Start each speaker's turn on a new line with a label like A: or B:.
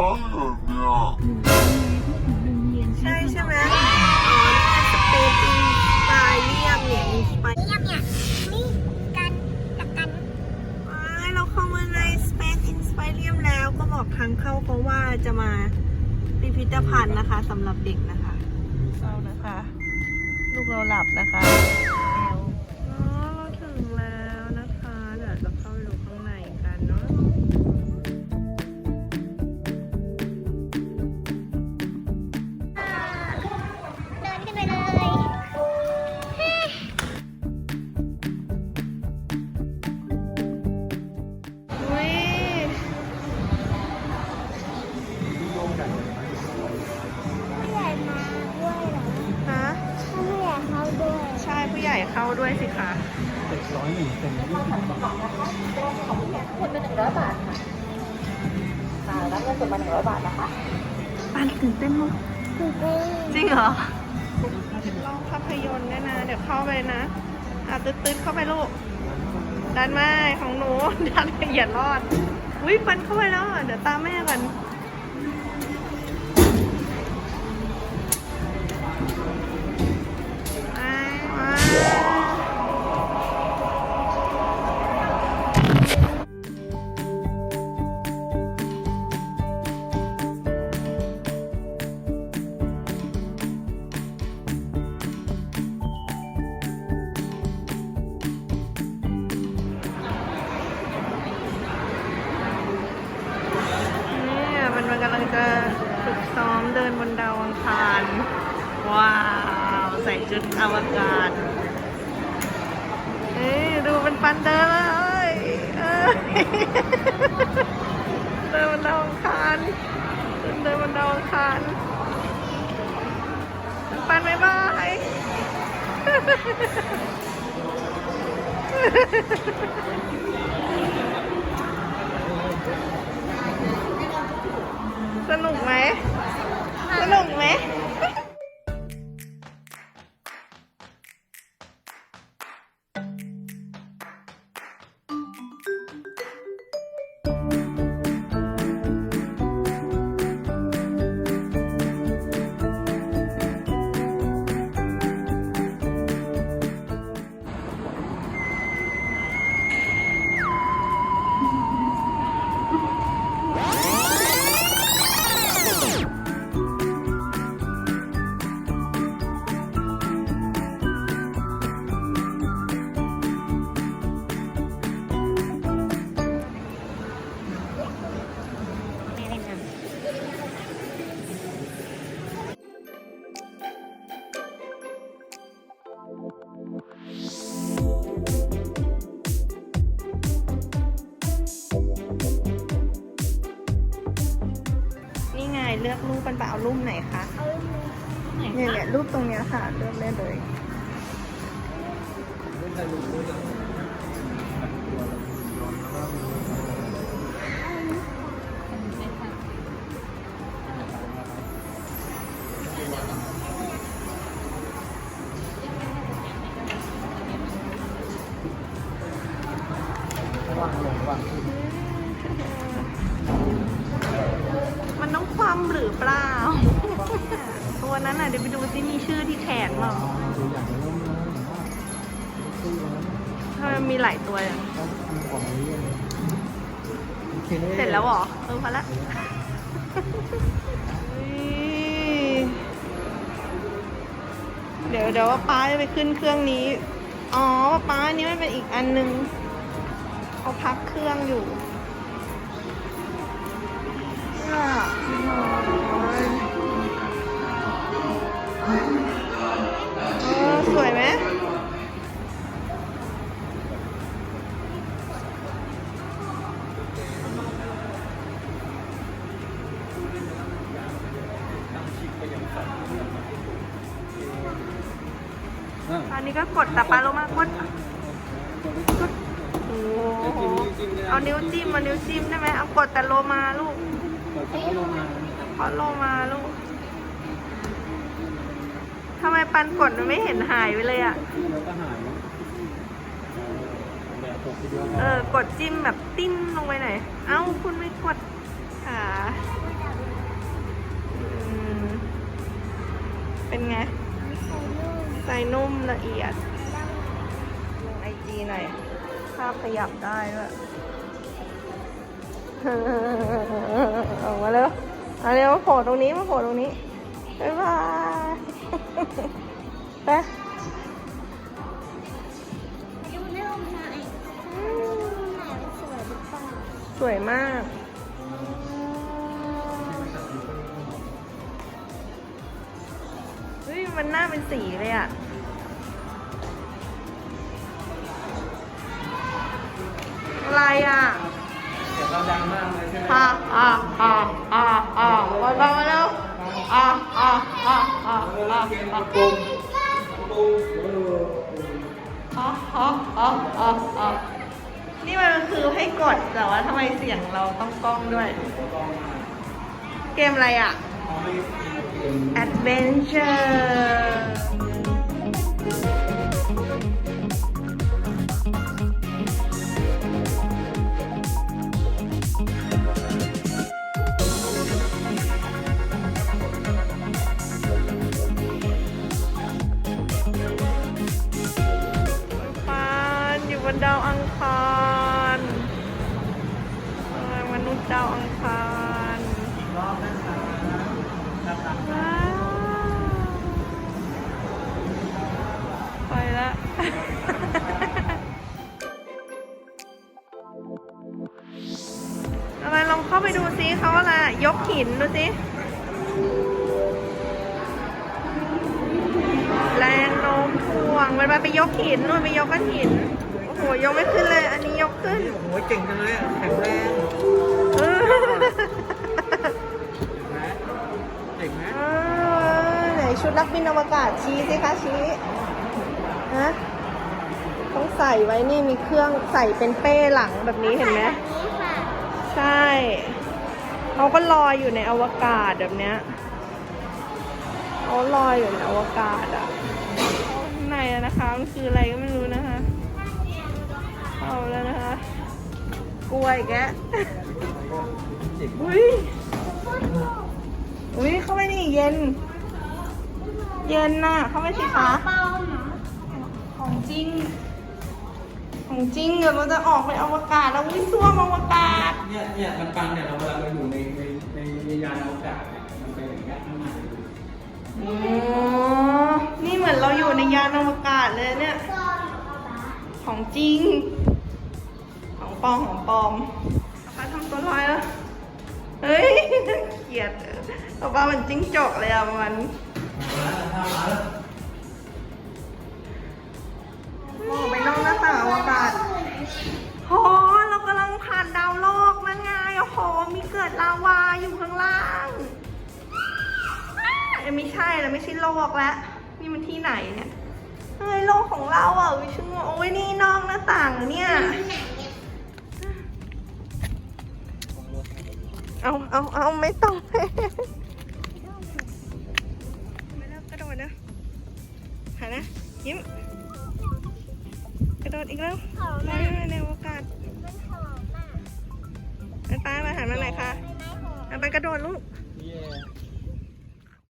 A: ้าเนี่ยใช่ใช่ไหมอ๋อนี่สเปนนสไปเรียมเนี่ยสไปเรียมเนี่ยนี่กันกับกันว้ยเราเข้ามาในสเปนอินสไปเรียมแล้วก็บอกทางเข้าเพราะว่าจะมาพิ
B: พิธภัณฑ์นะคะสำ
A: ห
B: รับเด็กนะคะเศร้า
A: นะ
B: คะ ลูกเราห
A: ลับนะคะ เข้าด้วยสิคะ
C: เจ็ดร้อยหนึ่งเป็นยี่สิบ
D: คนเป็นหนึ่งร้อยบาทค่ะอ่ารับเงินสดมาหนึ่งร้อยบาทนะคะ
A: ปานตื่นเต้นมาก
B: คือเต้น
A: จริงเหรอลองภาพยนตร์ด้วยนะ เดี๋ยวเข้าไปนะอะตืดๆเข้าไปลูกดันไม่ของหนูดันอย่ารอด อุ้ยปันเข้าไปแล้วอะเดี๋ยวตามแม่ก่อน นบนดาวอังคาร ว้าว ใส่ชุดอวกาศเฮ้ยดูเป็นปันเดินเลยเอ้ยเดินบนดาวอังคารเดินบนดาวอังคารปันบ๊ายบายสนุกไหม อกรูปปันปะเอารูปไหนคะ
B: เอาลูกมือ
A: เนี่ยเนี่ยรูปตรงเนี้ยค่ะเลือกได้เลย
C: ว่างลงว่างขึ้น
A: มันต้องความหรือเปล่า ตัวนั้นน่ะเดี๋ยวไปดูซิมีชื่อที่แขนเปล่า
C: ดูอย่างนี้แล้วนะซื้อแล้ว
A: ทำไมมีหลายตัวอย่าง
C: เส
A: ร็จแล้วหรอ เออพอละเดี๋ยวเดี๋ยวว่าป้าจะไปขึ้นเครื่องนี้ อ๋อป้าอันนี้มันเป็นอีกอันนึงเขาพักเครื่องอยู่ ตอนนี้ก็กดแต่ปลาโลมากดกดโอ้โหเอานิ้วจิ้มเอานิ้วจิ้มได้ไหมเอากดแต่โลมาลูก
C: เปิดเขาลงมา
A: เพราะโลมาลูกทำไมปันกดมันไม่เห็นหายไปเลยอะ
C: เอ
A: อกดจิ้มแบบติ้มลงไปหน่อยเอ้าคุณไม่กดขาเป็นไง
B: ใส่ลูก
A: ใส่นุ่มละเอียด ลงไอจีหน่อยภาพขยับได้ด้วยออกมาเร็วเอาเร็วมาโผล่ตรงนี้มาโผล่ตรงนี้บ๊ายบายไป
B: ดูเรื่องหน่อยอืมไหนมันสวยหรือเปล่า
A: สวยมาก มันหน้าเป็นสีเลยอะอะไรอะ
C: เดี๋ยวเราดังมากเลยใช่ไหม
A: อะอะอะอะอะมาลองมาแล้วอะอะอะอะ
C: เออ
A: อะ
C: เกมปุ่มปุ่มเออ
A: อะอะอะอะอะนี่มันคือให้กดแต่ว่าทำไมเสียงเราต้องกล้องด้วย เกมอะไรอะ
C: เอาไม่เกม
A: Adventure อะไรลองเข้าไปดูซิเขาอะไรอะยกหินดูสิแรงโน้มถ่วงมันมาไปยกหินนู่นไปยกก้อนหิน โอ้โหยกไม่ขึ้นเลย อันนี้ยกขึ้น
C: โอ้โหเก่งจังเลยอะแข็งแรง
A: เออ
C: เก่งไหม
A: เออไหนชุดนักบินอวกาศชี้สิคะชี้ฮะ ต้องใส่ไว้นี่มีเครื่องใส่เป็นเป้หลังแบบนี้เห็นไหม
B: แบบนี้ค่ะ
A: ใช่เขาก็ลอยอยู่ในอวกาศแบบเนี้ยเขาลอยอยู่ในอวกาศอะข้างในอะนะคะมันคืออะไรก็ไม่รู้นะคะเอาแล้วนะคะกล้วยแกะ
C: เก่ง
A: อุ้ยอุ้ยเข้าไปนี่เย็น เย็นน่ะเข้าไปสิคะ
B: เปล่าหมา
A: ของจริง ของจริงเดี๋ยวเราจะออกไปอวกาศแล้ววิซ่วมอวกาศ
C: เนี่ยเนี่ยมันปังเนี่ยเราเวลาเราอยู่ในในในในยานอวกาศเนี่ยมันเป็นอย่างเงี้ยข้างใน
A: อ๋อ นี่เหมือนเราอยู่ในยานอวกาศเลยเนี่ย
B: ซ่อนเหรอป๊า
A: ของจริง ของปลอมของปลอมป้าทำตัวลอยแล้ว เฮ้ย เกลียดเอาป้ามันจิ้งจกเลยอะมัน
C: มาแล้วถ้ามาแล้ว
A: มองไปนอกหน้าต่างอวกาศโหเรากำลังผ่านดาวโลกนั่นไงโอ้โหมีเกิดลาวาอยู่ข้างล่างอ้าเอ้ยไม่ใช่แล้วไม่ใช่โลกแล้วนี่มันที่ไหนเนี่ยเฮ้ยโลกของเราอะวิชงโอ้ยนี่นอกหน้าต่างเหรอเนี่ย
B: ที่ไหนเนี่ย
A: เอาเอาเอาไม่ต้องไม่